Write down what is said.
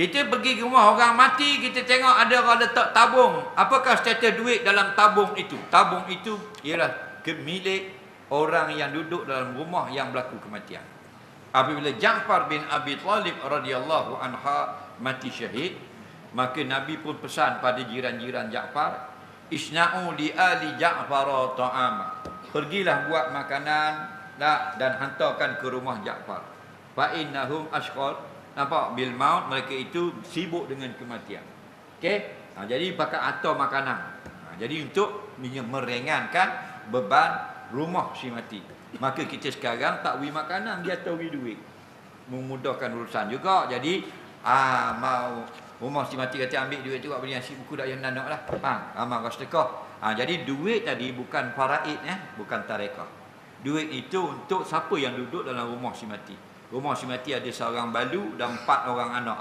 Kita pergi ke rumah orang mati, kita tengok ada orang letak tabung. Apakah status duit dalam tabung itu? Tabung itu ialah milik orang yang duduk dalam rumah yang berlaku kematian. Apabila Ja'far bin Abi Talib radhiyallahu anha mati syahid, maka Nabi pun pesan pada jiran-jiran Ja'far, "Isna'u li ali Ja'far ta'ama." Pergilah buat makanan dan hantarkan ke rumah Ja'far. Fa innahum ashqal Nampak? Bil maut mereka itu sibuk dengan kematian. Okey? Ha, jadi pakai atur makanan. Ha, jadi untuk meringankan beban rumah si mati. Maka kita sekarang tak beri makanan, dia tahu beri duit. Memudahkan urusan juga. Jadi, ah mau rumah si mati kata ambil duit tu buat beli nasi buku dak yang nanak lah. Ha, amal sedekah. Ha, jadi duit tadi bukan faraid eh, bukan tarekah. Duit itu untuk siapa yang duduk dalam rumah si mati. Rumah si mati ada seorang balu dan empat orang anak.